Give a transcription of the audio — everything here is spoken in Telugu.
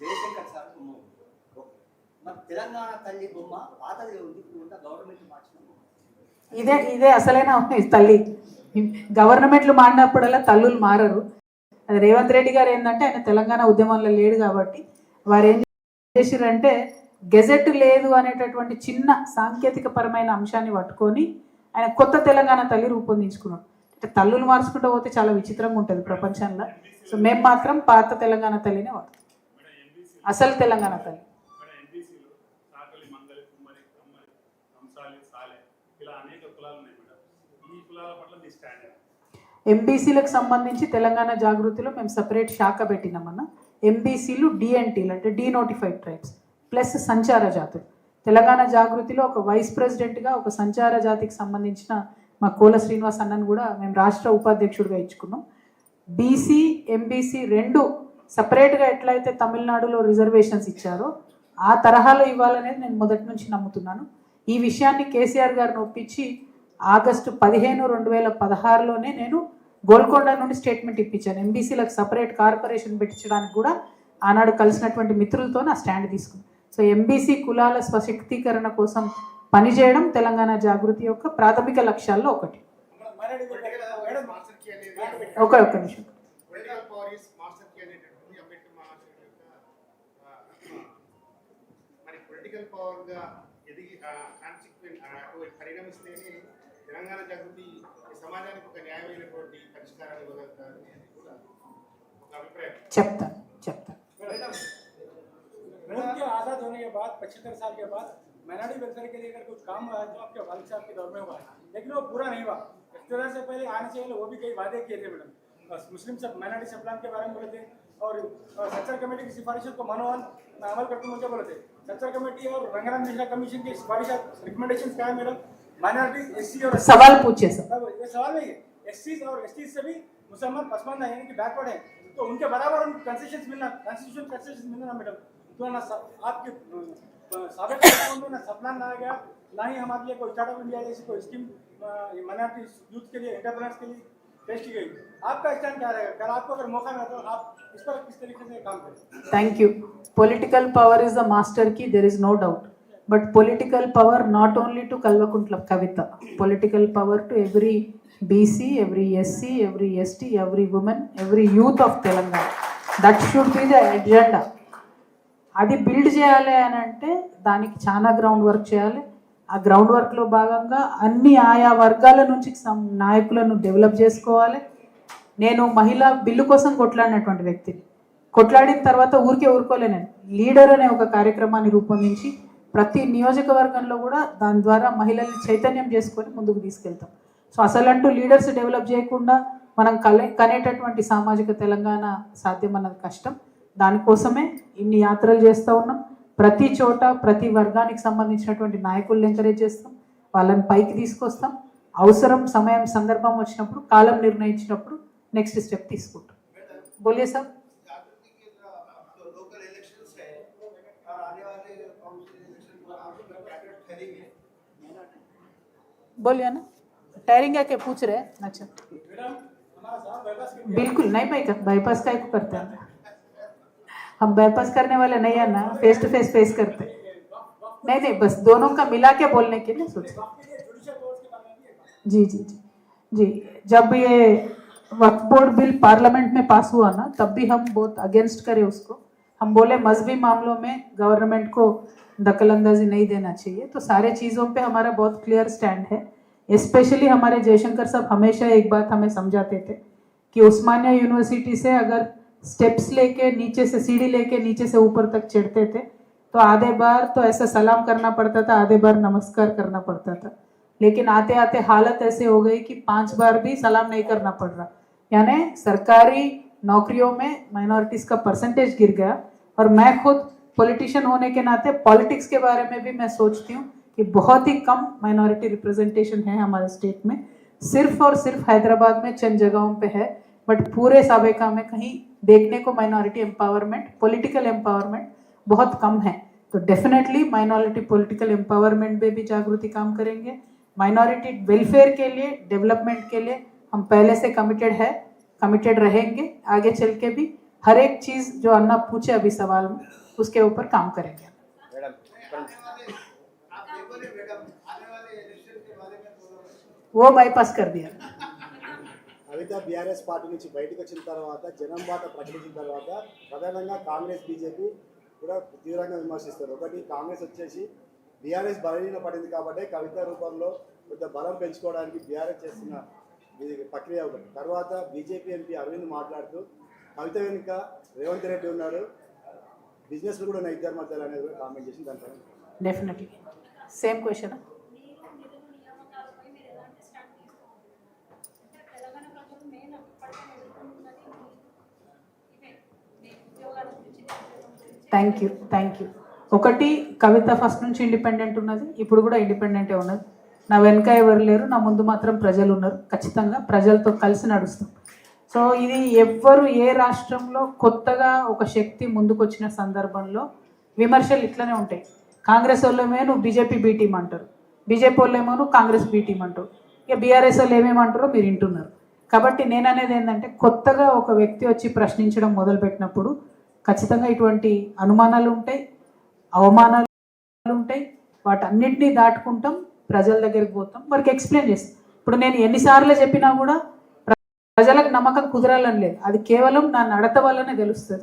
జయశంకర్ సార్ బొమ్మ ఉంది ఓకే మరి తెలంగాణ తల్లి బొమ్మ పాతది ఉంది ఇప్పుడు గవర్నమెంట్ మార్చిన బొమ్మ. ఇదే ఇదే అసలైన తల్లి. గవర్నమెంట్లు మారినప్పుడల్లా తల్లులు మారరు. అది రేవంత్ రెడ్డి గారు ఏంటంటే ఆయన తెలంగాణ ఉద్యమంలో లేడు కాబట్టి వారు ఏం చేసిరంటే గెజెట్ లేదు అనేటటువంటి చిన్న సాంకేతిక పరమైన అంశాన్ని పట్టుకొని ఆయన కొత్త తెలంగాణ తల్లి రూపొందించుకున్నాడు. అంటే తల్లులు మార్చుకుంటూ పోతే చాలా విచిత్రంగా ఉంటుంది ప్రపంచంలో. సో మేము మాత్రం పాత తెలంగాణ తల్లినే వాడుతాం. అసలు తెలంగాణ తల్లి? ఎంబీసీలకు సంబంధించి తెలంగాణ జాగృతిలో మేము సపరేట్ శాఖ పెట్టినామన్న ఎంబీసీలు డిఎన్టీలు అంటే డీనోటిఫైడ్ ట్రైబ్స్ ప్లస్ సంచార జాతులు. తెలంగాణ జాగృతిలో ఒక వైస్ ప్రెసిడెంట్గా ఒక సంచార జాతికి సంబంధించిన మా కోల శ్రీనివాస్ అన్నను కూడా మేము రాష్ట్ర ఉపాధ్యక్షుడిగా ఇచ్చుకున్నాం. బీసీ ఎంబీసీ రెండు సపరేట్గా ఎట్లయితే తమిళనాడులో రిజర్వేషన్స్ ఇచ్చారో ఆ తరహాలో ఇవ్వాలనేది నేను మొదటి నుంచి నమ్ముతున్నాను. ఈ విషయాన్ని కేసీఆర్ గారిని ఒప్పించి ఆగస్టు పదిహేను రెండు వేల పదహారులోనే నేను గోల్కొండ నుండి స్టేట్మెంట్ ఇప్పించాను. ఎంబీసీలకు సపరేట్ కార్పొరేషన్ పెట్టించడానికి కూడా ఆనాడు కలిసినటువంటి మిత్రులతో నా స్టాండ్ తీసుకున్నాను సో ఎంబీసీ కులాల స్వశక్తీకరణ కోసం పనిచేయడం తెలంగాణ జాగృతి యొక్క ప్రాథమిక లక్ష్యాల్లో ఒకటి. ఒక ఒక్క నిమిషం. మరి పొలిటికల్ పవర్ గా ఎదిగి కాన్సిక్వెంట్ పరిణమిస్తేనే తెలంగాణ జాగృతి ఈ సమాజానికి ఒక న్యాయమైనటువంటి పరిష్కారాన్ని ఇవ్వగలుగుతారు అనేది కూడా ఒక అభిప్రాయం చెప్తాను చెప్తాను मैडम के आज़ाद होने के बाद पचहत्तर साल के बाद माइनॉरिटी वेलफेयर के लिए अगर कुछ काम हुआ है तो आपके वालिद साहब के दौर में हुआ है लेकिन वो पूरा नहीं हुआ इख्तियार से पहले आने से पहले वो भी कई वादे किए थे मैडम बस मुस्लिम सब माइनॉरिटी सब प्लान के बारे में बोले थे और सेक्टर कमेटी की सिफारिशों को मानवान अमल करते मुझे बोलते सेक्टर कमेटी और रंगाराम मिश्रा कमीशन की सिफारिश रिकमेंडेशन क्या है मेरा? माइनॉरिटी एस और सवाल पूछे ये सवाल नहीं है। एस और एस से भी मुसलमान पसमानदा यानी कि बैकवर्ड है। तो उनके बराबर उनको कंसेशन मिलना कॉन्स्टिट्यूशन कंसेशन मिलना मैडम। तो ना आपके साबित में ना सपना ना आ गया ना ही हमारे लिए कोई स्टार्टअप इंडिया जैसी कोई स्कीम माइनॉरिटी यूथ के लिए एंटरप्रेनर्स के लिए पेश की गई आपका स्टैंड क्या रहेगा कल आपको अगर मौका मिला तो आप इस पर किस तरीके से काम करें thank you political power is the master key there is no doubt but political power not only to Kalvakuntla Kavitha political power to every BC every SC every ST every women every youth of Telangana that should be the agenda అది బిల్డ్ చేయాలి అని అంటే దానికి చాలా గ్రౌండ్ వర్క్ చేయాలి ఆ గ్రౌండ్ వర్క్లో భాగంగా అన్ని ఆయా వర్గాల నుంచి సం- నాయకులను డెవలప్ చేసుకోవాలి. నేను మహిళా బిల్లు కోసం కొట్లాడినటువంటి వ్యక్తిని. కొట్లాడిన తర్వాత ఊరికే ఊరుకోలే నేను. లీడర్ అనే ఒక కార్యక్రమాన్ని రూపొందించి ప్రతి నియోజకవర్గంలో కూడా దాని ద్వారా మహిళల్ని చైతన్యం చేసుకొని ముందుకు తీసుకెళ్తాం. సో అసలంటూ లీడర్స్ డెవలప్ చేయకుండా మనం కలే కనేటటువంటి సామాజిక తెలంగాణ సాధ్యం అన్నది కష్టం. దానికోసమే ఇన్ని యాత్రలు చేస్తూ ఉన్నాం. ప్రతి చోట ప్రతి వర్గానికి సంబంధించినటువంటి నాయకులను ఎంకరేజ్ చేస్తాం వాళ్ళని పైకి తీసుకొస్తాం అవసరం సమయం సందర్భం వచ్చినప్పుడు కాలం నిర్ణయించినప్పుడు నెక్స్ట్ స్టెప్ తీసుకుంటాం బోలియే సార్ जागृति के जो लोकल इलेक्शंस है और आने वाले काउंसिल इलेक्शन में आप कैंडिडेट ठहरेंगे बोलिए ना ठहरेंगे क्या पूछ रहे हैं अच्छा मैडम हमारा साहब बाईपास के बिल्कुल नहीं भाई बाईपास का को करते हैं हम बाईपास करने वाले नहीं है ना फेस टू फेस फेस करते नहीं नहीं, बस दोनों का मिला के बोलने के लिए सोचे। जी जी जी जी, जब ये वक्फ बोर्ड बिल पार्लियामेंट में पास हुआ ना, तब भी हम बहुत अगेंस्ट करे उसको। हम बोले, मजहबी मामलों में गवर्नमेंट को दखलंदाजी नहीं देना चाहिए। तो सारे चीज़ों पे हमारा बहुत क्लियर स्टैंड है। स्पेशली हमारे जयशंकर साहब हमेशा एक बात हमें समझाते थे कि उस्मानिया यूनिवर्सिटी से अगर स्टेप्स लेके, नीचे से सीढ़ी लेके, नीचे से ऊपर तक चढ़ते थे। तो आधे बार तो ऐसा सलाम करना पड़ता था, आधे बार नमस्कार करना पड़ता था। लेकिन आते आते हालत ऐसे हो गई कि पाँच बार भी सलाम नहीं करना पड़ रहा। यानी सरकारी नौकरियों में माइनॉरिटीज का परसेंटेज गिर गया और मैं खुद पॉलिटिशियन होने के नाते पॉलिटिक्स के बारे में भी मैं सोचती हूँ कि बहुत ही कम माइनॉरिटी रिप्रेजेंटेशन है हमारे स्टेट में। सिर्फ़ और सिर्फ़ हैदराबाद में चंद जगहों पे है बट पूरे साबिका में कहीं देखने को माइनॉरिटी एम्पावरमेंट पॉलिटिकल एम्पावरमेंट बहुत कम है। तो डेफिनेटली माइनॉरिटी पॉलिटिकल एम्पावरमेंट में भी जागृति काम करेंगे। माइनॉरिटी वेलफेयर के लिए डेवलपमेंट के लिए हम पहले से कमिटेड है कमिटेड रहेंगे आगे चल के भी। हर एक चीज़ जो अन्ना पूछे अभी सवाल में उसके ऊपर काम करेंगे। वो बाईपास कर दिया। కవిత బీఆర్ఎస్ పార్టీ నుంచి బయటకు వచ్చిన తర్వాత జనం బాట ప్రకటించిన తర్వాత ప్రధానంగా కాంగ్రెస్ బీజేపీ కూడా తీవ్రంగా విమర్శిస్తారు. ఒకటి కాంగ్రెస్ వచ్చేసి బీఆర్ఎస్ బలహీన పడింది కాబట్టి కవిత రూపంలో కొంత బలం పెంచుకోవడానికి బీఆర్ఎస్ చేస్తున్న ప్రక్రియ ఒకటి. తర్వాత బీజేపీ ఎంపీ అరవింద్ మాట్లాడుతూ కవిత వెనుక రేవంత్ రెడ్డి ఉన్నాడు బిజినెస్ కూడా ఉన్నాయి ఇద్దరు మధ్యలో అనేది కామెంట్ చేసి దానిపైన definitely same question thank you thank you ఒకటి కవిత ఫస్ట్ నుంచి ఇండిపెండెంట్ ఉన్నది ఇప్పుడు కూడా ఇండిపెండెంటే ఉన్నది. నా వెనక ఎవరు లేరు నా ముందు మాత్రం ప్రజలు ఉన్నారు. ఖచ్చితంగా ప్రజలతో కలిసి నడుస్తాం. సో ఇది ఎవ్వరు ఏ రాష్ట్రంలో కొత్తగా ఒక శక్తి ముందుకొచ్చిన సందర్భంలో విమర్శలు ఇట్లనే ఉంటాయి. కాంగ్రెస్ వాళ్ళేమో నువ్వు బీజేపీ బీటీం అంటారు. బీజేపీ వాళ్ళేమో నువ్వు కాంగ్రెస్ బీటీం అంటారు. ఇక బీఆర్ఎస్ వాళ్ళు ఏమేమంటారో మీరు వింటున్నారు. కాబట్టి నేను అనేది ఏంటంటే కొత్తగా ఒక వ్యక్తి వచ్చి ప్రశ్నించడం మొదలుపెట్టినప్పుడు ఖచ్చితంగా ఇటువంటి అనుమానాలు ఉంటాయి అవమానాలు ఉంటాయి. వాటన్నింటినీ దాటుకుంటాం ప్రజల దగ్గరికి పోతాం. వారికి ఎక్స్ప్లెయిన్ చేస్తాం. ఇప్పుడు నేను ఎన్నిసార్లు చెప్పినా కూడా ప్ర- ప్రజలకు నమ్మకం కుదరాలని లేదు. అది కేవలం నా నడత వల్లనే తెలుస్తుంది.